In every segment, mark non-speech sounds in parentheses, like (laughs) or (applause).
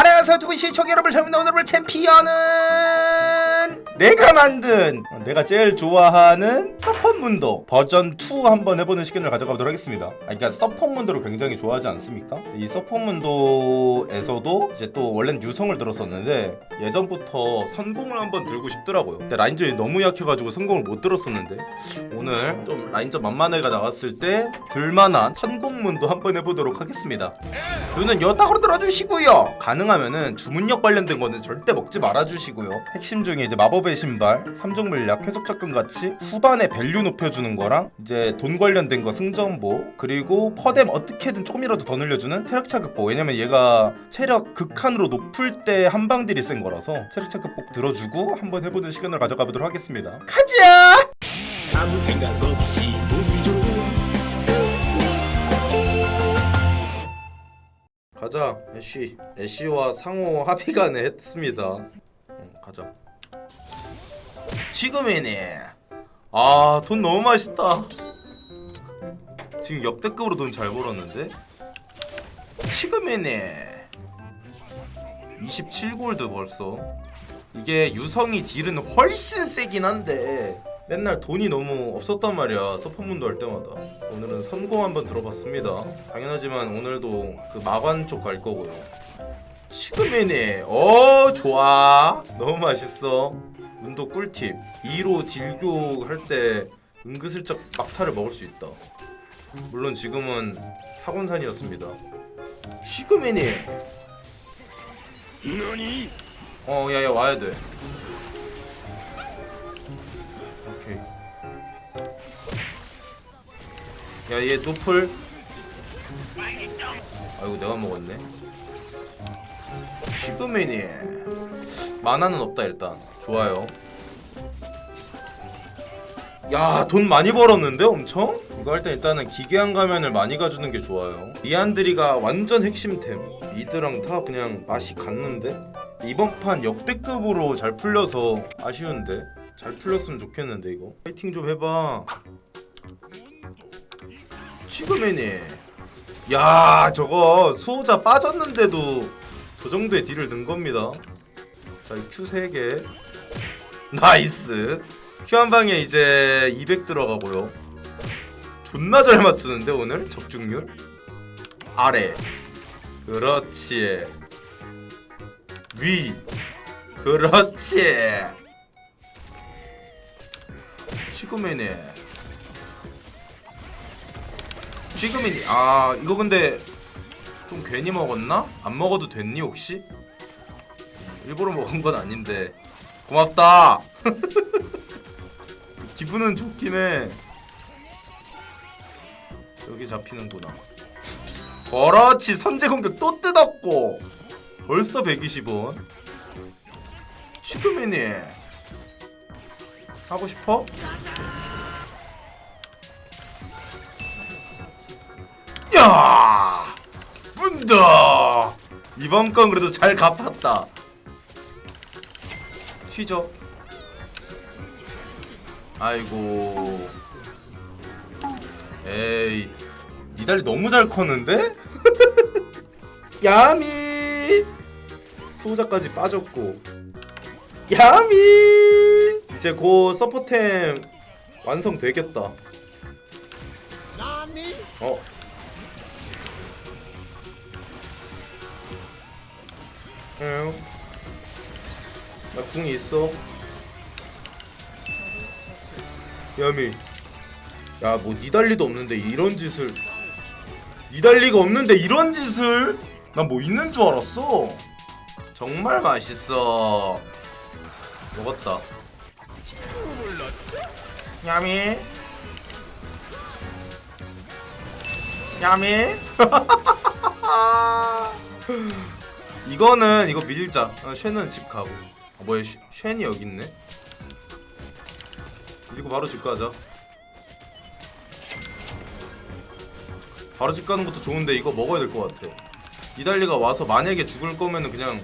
안녕하세요 유튜브 시청자 여러분 저는 오늘 챔피언은 내가 만든 어, 내가 제일 좋아하는 서폿문도 버전 2 한번 해보는 시간을 가져가도록 하겠습니다 아, 그러니까 서폿문도를 굉장히 좋아하지 않습니까? 이 서폿문도에서도 이제 또 원래는 유성을 들었었는데 예전부터 선공을 한번 들고 싶더라고요 근데 라인전이 너무 약해가지고 선공을 못 들었었는데 오늘 좀 라인전 만만해가 나왔을 때 들만한 선공문도 한번 해보도록 하겠습니다 눈은 여tak으로 들어주시고요. 가능하면은 주문력 관련된 거는 절대 먹지 말아주시고요. 핵심 중에 이제 마법의 신발, 삼종 물약, 해석 접근 같이 후반에 밸류 높여주는 거랑 이제 돈 관련된 거 승전보 그리고 퍼뎀 어떻게든 조금이라도 더 늘려주는 체력 차극보. 왜냐면 얘가 체력 극한으로 높을 때 한방들이 센 거라서 체력 차극보 들어주고 한번 해보는 시간을 가져가 보도록 하겠습니다. 가자. 아무 생각 없이 좋은 가자 애쉬 애쉬와 상호 합의간에 했습니다 응, 가자 지금이네 아 돈 너무 맛있다. 지금 역대급으로 돈 잘 벌었는데? 지금이네 27골드 벌써. 이게 유성이 딜은 훨씬 세긴 한데 맨날 돈이 너무 없었단 말이야 서포문도 할 때마다. 오늘은 선공 한번 들어봤습니다. 당연하지만 오늘도 그 마관 쪽 갈 거고요. 시그메네 어 좋아. 너무 맛있어 문도 꿀팁. 2로 딜교 할 때 은근슬쩍 막타를 먹을 수 있다. 물론 지금은 학원산이었습니다. 너니? 어 야야 와야 돼. 오케이. 야얘 노플? 아이고 내가 먹었네. 시그맨이. 만화는 없다 일단 좋아요. 야 돈 많이 벌었는데 엄청? 이거 할 때 일단은 기괴한 가면을 많이 가주는 게 좋아요. 리안드리가 완전 핵심템. 미드랑 다 그냥 맛이 갔는데? 이번 판 역대급으로 잘 풀려서 아쉬운데? 잘 풀렸으면 좋겠는데 이거? 파이팅 좀 해봐. 지금이니? 야 저거 수호자 빠졌는데도 저 정도의 딜을 넣은 겁니다. 자Q 3개 나이스. Q 한 방에 이제 200 들어가고요. 존나 잘 맞추는데 오늘? 적중률? 아래. 그렇지. 위. 그렇지. 시그맨이 시그맨이 아 이거 근데 좀 괜히 먹었나? 안 먹어도 됐니 혹시? 일부러 먹은 건 아닌데 고맙다. (laughs) 기분은 좋긴 해. 여기 잡히는구나. 그렇지 선제 공격 또 뜯었고. 벌써 120원 지금이니. 사고 싶어? 야! 문다 이번 건 그래도 잘 갚았다 튀죠? 아이고. 에이 니달리 너무 잘 컸는데? (laughs) 야미! 소자까지 빠졌고. 야미! 이제 곧 서포템 완성되겠다. 어. 응. 나 궁이 있어? 야미. 야 뭐 니달리도 없는데 이런 짓을. 니달리가 없는데 이런 짓을? 난 뭐 있는 줄 알았어. 정말 맛있어. 먹었다. 야미. 야미. (laughs) 이거는 이거 밀자. 어, 쉔은 집 가고 아, 뭐야 쉔- 쉔이 여기 있네? 그리고 바로 집 가자. 바로 집 가는 것도 좋은데 이거 먹어야 될 것 같아. 이달리가 와서 만약에 죽을 거면은 그냥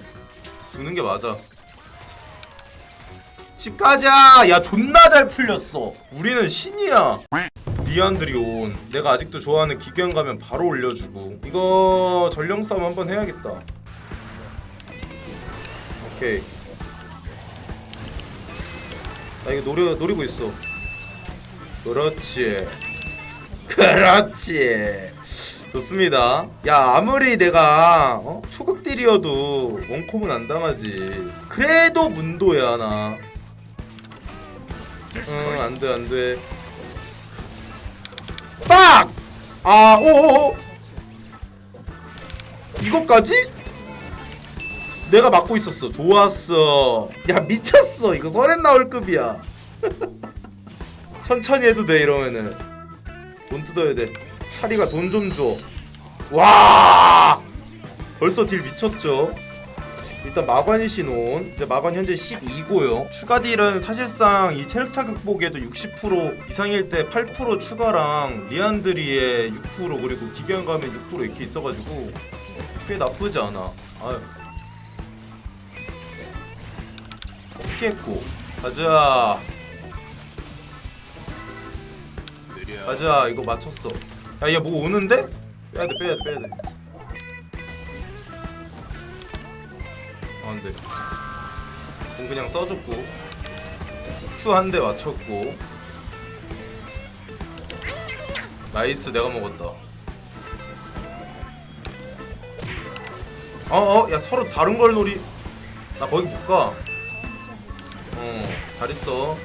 죽는 게 맞아. 집 가자! 야 존나 잘 풀렸어. 우리는 신이야. 리안드리온. 내가 아직도 좋아하는 기견 가면 바로 올려주고. 이거 전령 싸움 한번 해야겠다. 오케이 나 이거 노려, 노리고 있어 그렇지 그렇지 좋습니다 야 아무리 내가 어? 초극딜이어도 원콤은 안 당하지 그래도 문도야 나 응, 안 돼, 안 돼. 빡! 아, 오오오. 이것까지? 내가 막고 있었어. 좋았어. 야, 미쳤어. 이거 서렌 나올 급이야. (laughs) 천천히 해도 돼, 이러면은. 돈 뜯어야 돼. 하리가 돈 좀 줘. 와! 벌써 딜 미쳤죠? 일단 마관이 신온 이제 마관 현재 12고요 추가 딜은 사실상 이 체력차 극복에도 60% 이상일 때 8% 추가랑 리안드리의 6% 그리고 기견감의 6% 이렇게 있어가지고 꽤 나쁘지 않아 아유 피했고. 가자. 가자. 이거 맞췄어. 야 얘 뭐 오는데? 빼야돼 빼야돼 빼야돼. 아, 안돼. 공 그냥 써줬고. 큐한대 맞췄고. 나이스 내가 먹었다. 어어? 야 서로 다른 걸 놀이. 나 거기 못가 어 잘 있어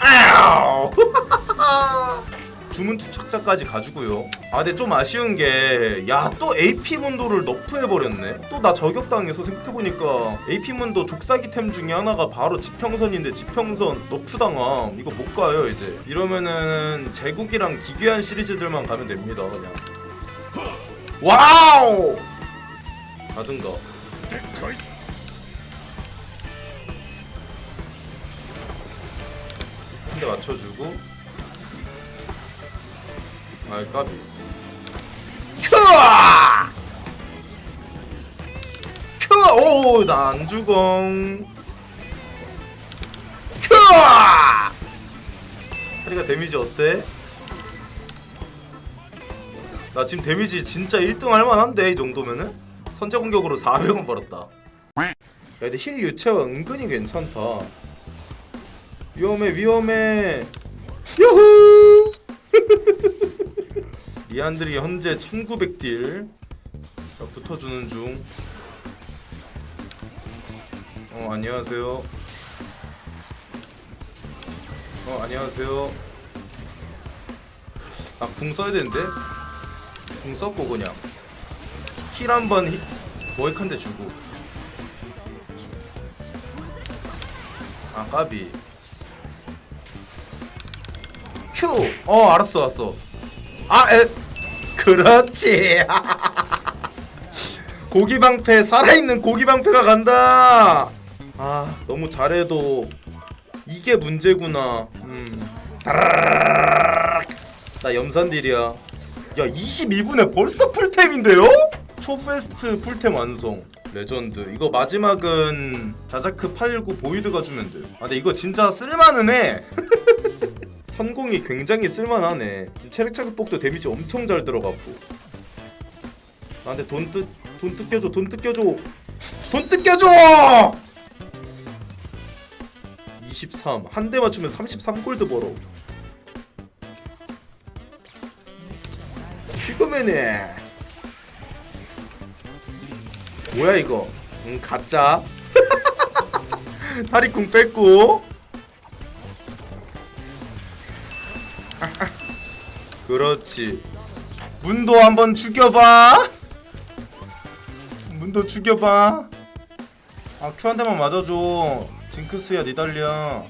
아우 (laughs) 주문 투척자까지 가지고요. 아, 근데 좀 아쉬운 게, 야, 또 AP 문도를 너프해버렸네? 또 나 저격당해서 생각해보니까 AP 문도 족사기템 중에 하나가 바로 지평선인데 지평선 너프당함. 이거 못 가요, 이제. 이러면은 제국이랑 기괴한 시리즈들만 가면 됩니다, 그냥. 와우! 가든가. 맞춰주고. 아 까비. 큐아 큐아 오나 안 죽엉 큐아 하리가 데미지 어때? 나 지금 데미지 진짜 1등 할만한데 이 정도면은? 선제 공격으로 400원 벌었다. 야 근데 힐 유체가 은근히 괜찮다 위험해 위험해 유후 (laughs) 리안드리 현재 1900딜 자, 붙어주는 중. 어 안녕하세요. 어 안녕하세요. 아 궁 써야 되는데 궁 썼고 그냥 힐 한번 모이칸 대 주고. 아 까비. 큐. 어 알았어 알았어. 아, 에, 그렇지. (laughs) 고기 방패 살아있는 고기 방패가 간다. 아, 너무 잘해도 이게 문제구나. 음. 나 염산딜이야. 야, 21분에 벌써 풀템인데요? 초페스트 풀템 완성. 레전드. 이거 마지막은 자자크 89 보이드가 주면 돼. 아, 근데 이거 진짜 쓸만은 해. 선공이 굉장히 쓸만하네. 지금 체력 차극복도 데미지 엄청 잘 들어갔고. 아 근데 돈 뜯, 돈 뜯겨줘, 돈 뜯겨줘, 돈 뜯겨줘! 23. 한 대 맞추면 33골드 벌어. 슈거맨네. 뭐야 이거? 응 가짜. (laughs) 다리쿵 뺐고. 그렇지. 문도 한번 죽여봐. 문도 죽여봐. 아, 큐 한 대만 맞아줘. 징크스야, 니달리야.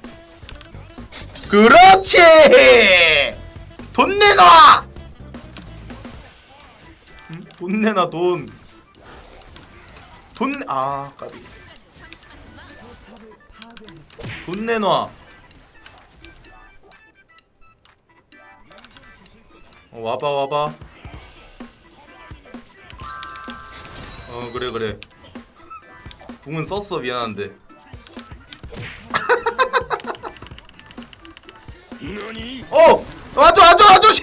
그렇지! 돈 내놔! 응? 돈 내놔, 돈. 돈, 아, 까비. 돈 내놔. 어, 와봐 와봐 어 그래 그래 궁은 썼어 미안한데 (laughs) 어! 와줘 와줘 와줘 신!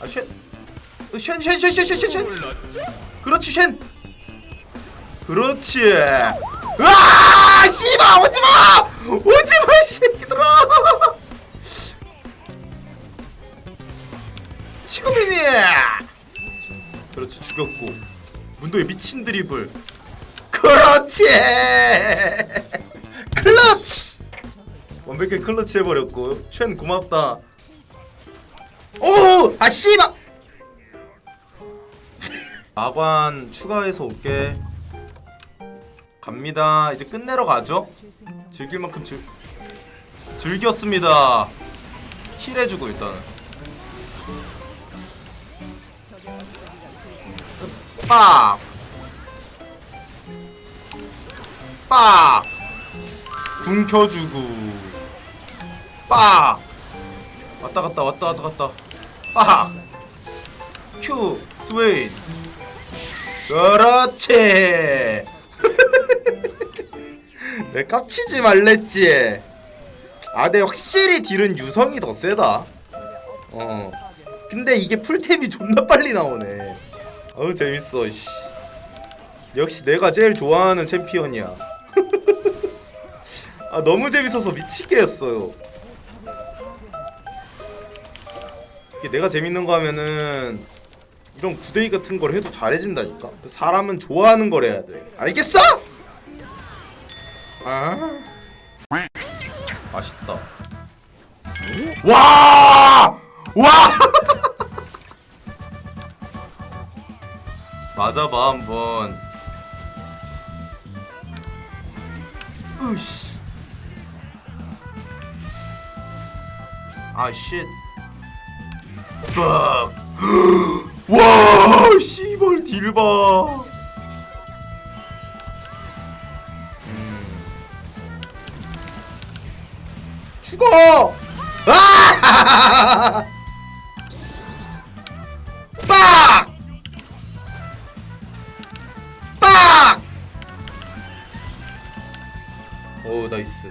아 신! 쉔, 쉔, 쉔, 쉔, 쉔, 쉔, 쉔. 그렇지, 쉔. 그렇지. 으아! 씨발, 오지 마! 오지 마, 이 새끼들아! 지금이니! 그렇지, 죽였고. 문도의 미친 드리블. 그렇지! 클러치! 완벽하게 클러치 해버렸고. 쉔 고맙다. 오! 아, 씨발! 마관 추가해서 올게. 갑니다. 이제 끝내러 가죠. 즐길 만큼 즐 즐겼습니다. 힐 해주고 일단은. 빡. 빡. 궁 켜주고. 빡. 왔다 갔다 왔다 갔다 갔다. 빡. 큐 스웨인. 그렇지. (laughs) 내 깝치지 말랬지. 아, 근데 확실히 딜은 유성이 더 세다. 어. 근데 이게 풀템이 존나 빨리 나오네. 어우 재밌어. 씨. 역시 내가 제일 좋아하는 챔피언이야. (laughs) 아 너무 재밌어서 미치게 했어요. 이게 내가 재밌는 거 하면은 이런 구데기 같은 걸 해도 잘해진다니까. 사람은 좋아하는 걸 해야 돼. 알겠어? 아 맛있다. 와! 와! 맞아봐 한번. 으씨. 아 쉣. 빡. (gasps) 와, 씨발 딜 봐. 음. 죽어! 아! (laughs) 빡! 빡! 오, 나이스.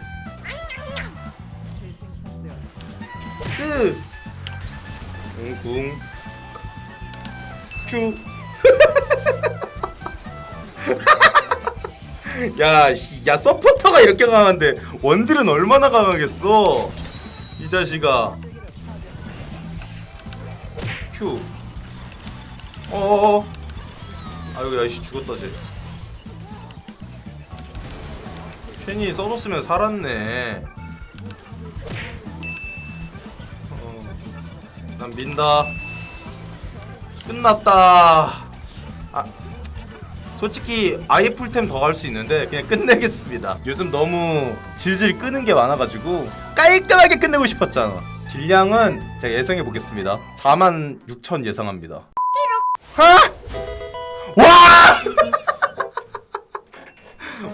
끝! 응, 궁. 큐. (laughs) 야, 씨, 야 서포터가 이렇게 강한데 원딜은 얼마나 강하겠어? 이 자식아. 큐. 어어어. 아유, 야씨 죽었다 쟤. 괜히 써줬으면 살았네. 어, 난 민다. 끝났다. 아, 솔직히 아예 풀템 더할수 있는데 그냥 끝내겠습니다. 요즘 너무 질질 끄는 게 많아가지고 깔끔하게 끝내고 싶었잖아. 딜량은 제가 예상해 보겠습니다. 4만 6천 예상합니다. 하! 와! (laughs)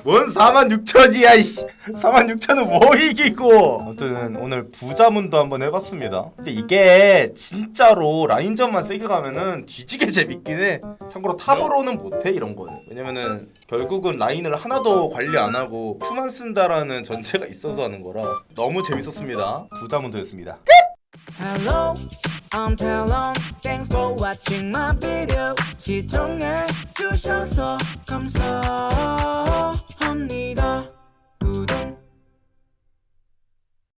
뭔 4만 6천이야 이씨. 4만 6천은 뭐 이기고. 아무튼 오늘 부자문도 한번 해봤습니다. 근데 이게 진짜로 라인전만 세게 가면은 뒤지게 (laughs) 재밌긴 해. 참고로 탑으로는 못해 이런 거는. 왜냐면은 결국은 라인을 하나도 관리 안 하고 큐만 쓴다라는 전제가 있어서 하는 거라 너무 재밌었습니다. 부자문도였습니다. Hello, I'm Talon. Thanks for watching my video. 시청해 주셔서 감사. 네가